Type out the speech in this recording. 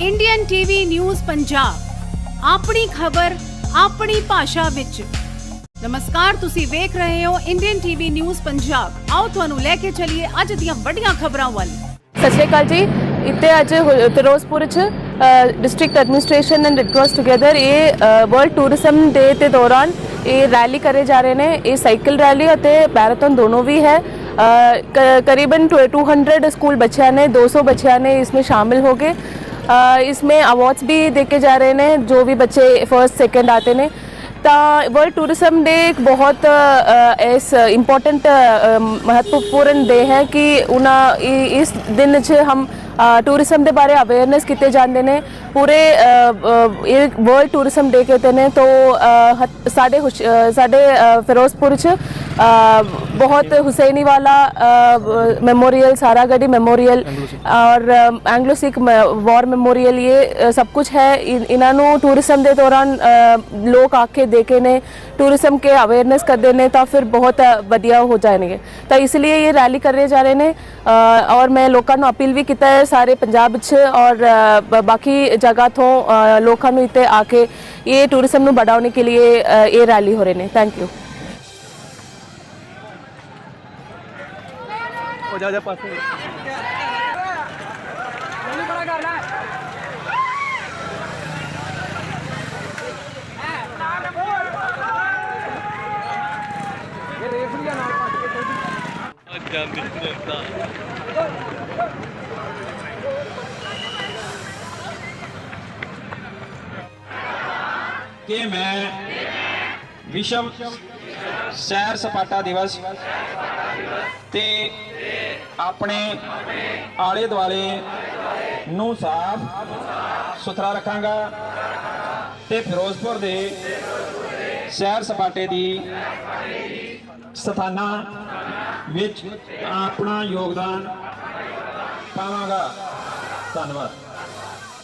Indian TV news Punjab ਆਪਣੀ ਖਬਰ, ਆਪਣੀ ਭਾਸ਼ਾ ਵਿੱਚ। ਨਮਸਕਾਰ, ਤੁਸੀਂ ਵੇਖ ਰਹੇ ਹੋ ਇੰਡੀਅਨ ਟੀਵੀ ਨਿਊਜ਼ ਪੰਜਾਬ ਆਓ ਤੁਹਾਨੂੰ ਲੈ ਕੇ ਚੱਲੀਏ ਅੱਜ ਦੀਆਂ ਵੱਡੀਆਂ ਖਬਰਾਂ ਵੱਲ। ਸਤਿ ਸ਼੍ਰੀ ਅਕਾਲ ਜੀ। ਇੱਥੇ ਅੱਜ ਫਿਰੋਜ਼ਪੁਰ 'ਚ district administration and red cross together ਇਹ ਵਰਲਡ ਟੂਰਿਜ਼ਮ ਡੇ ਦੇ ਦੌਰਾਨ ਇਹ ਰੈਲੀ ਕਰੇ ਜਾ ਰਹੇ ਨੇ। ਇਹ ਸਾਈਕਲ ਰੈਲੀ ਅਤੇ ਮੈਰਾਥਨ ਦੋਨੋਂ ਵੀ ਹੈ। ਕਰੀਬਨ 200 ਸਕੂਲ ਬੱਚਿਆਂ ਨੇ 200 ਬੱਚਿਆਂ ਨੇ ਇਸ ਵਿੱਚ ਸ਼ਾਮਿਲ ਹੋ ਗਏ। इसमें अवार्ड्स भी देके जा ਰਹੇ ਨੇ ਜੋ ਵੀ ਬੱਚੇ ਫਰਸਟ ਸੈਕੰਡ ਆਤੇ ਨੇ ਤਾਂ ਵਰਲਡ ਟੂਰਿਜ਼ਮ ਡੇ ਇੱਕ ਬਹੁਤ ਅ, ਇਸ ਇੰਪੋਰਟੈਂਟ ਮਹੱਤਵਪੂਰਨ ਡੇ ਹੈ ਕਿ ਉਹਨਾਂ ਇ- ਇਸ ਦਿਨ 'ਚ ਹਮ ਟੂਰਿਜ਼ਮ ਦੇ ਬਾਰੇ ਅਵੇਅਰਨੈਸ ਕੀਤੇ ਜਾਂਦੇ ਨੇ ਪੂਰੇ ਅ, ਅ, ਇਹ ਵਰਲਡ ਟੂਰਿਜ਼ਮ ਡੇ ਕਹਿੰਦੇ ਨੇ ਤੋਂ ਅ, ਹਤ- ਸਾਡੇ ਹੁਸ਼- ਅ, ਸਾਡੇ ਅ, ਫਿਰੋਜ਼ਪੁਰ 'ਚ ਅ, ਬਹੁਤ Hussainiwala memorial Saragarhi memorial और एंग्लो सिख वार मेमोरियल ये अ, सब कुछ है इन- ਇਹਨਾਂ ਨੂੰ ਟੂਰਿਜ਼ਮ ਦੇ ਦੌਰਾਨ ਅ, ਲੋਕ ਆ ਕੇ ਦੇਖੇ ਨੇ ਟੂਰਿਜ਼ਮ ਕੇ ਅਵੇਅਰਨੈਸ ਕਰਦੇ ਨੇ ਤਾਂ ਫਿਰ ਬਹੁਤ ਅ, ਵਧੀਆ ਹੋ ਜਾਣਗੇ ਤਾਂ ਇਸ ਲਈ ਇਹ ਰੈਲੀ ਕਰ ਰਹੇ ਜਾ ਰਹੇ ਨੇ ਅ, ਔਰ ਮੈਂ ਲੋਕਾਂ ਨੂੰ ਅਪੀਲ ਵੀ ਕੀਤਾ ਹੈ ਸਾਰੇ ਪੰਜਾਬ 'ਚ ਔਰ ਅ, ਬ- ਬਾਕੀ ਜਗ੍ਹਾ ਤੋਂ ਅ, ਲੋਕਾਂ ਨੂੰ ਇੱਥੇ ਆ ਕੇ ਇਹ ਟੂਰਿਜ਼ਮ ਨੂੰ बढ़ाने के लिए अ, ਇਹ ਰੈਲੀ ਹੋ ਰਹੇ ਨੇ ਥੈਂਕ ਯੂ ਹੋ ਜਾ ਜਾ ਪਾਸੇ ਜਾਂਦੀ ਜਨਤਾ ਕਿ ਮੈਂ ਵਿਸ਼ਵ ਸੈਰ ਸਪਾਟਾ ਦਿਵਸ ਤੇ ਆਪਣੇ ਆਲੇ ਦੁਆਲੇ ਨੂੰ ਸਾਫ਼ ਸੁਥਰਾ ਰੱਖਾਂਗਾ ਤੇ ਫਿਰੋਜ਼ਪੁਰ ਦੇ ਸੈਰ ਸਪਾਟੇ ਦੀ ਸਥਾਨਾਂ ਵਿੱਚ ਆਪਣਾ ਯੋਗਦਾਨ ਪਾਵਾਂਗਾ। ਧੰਨਵਾਦ।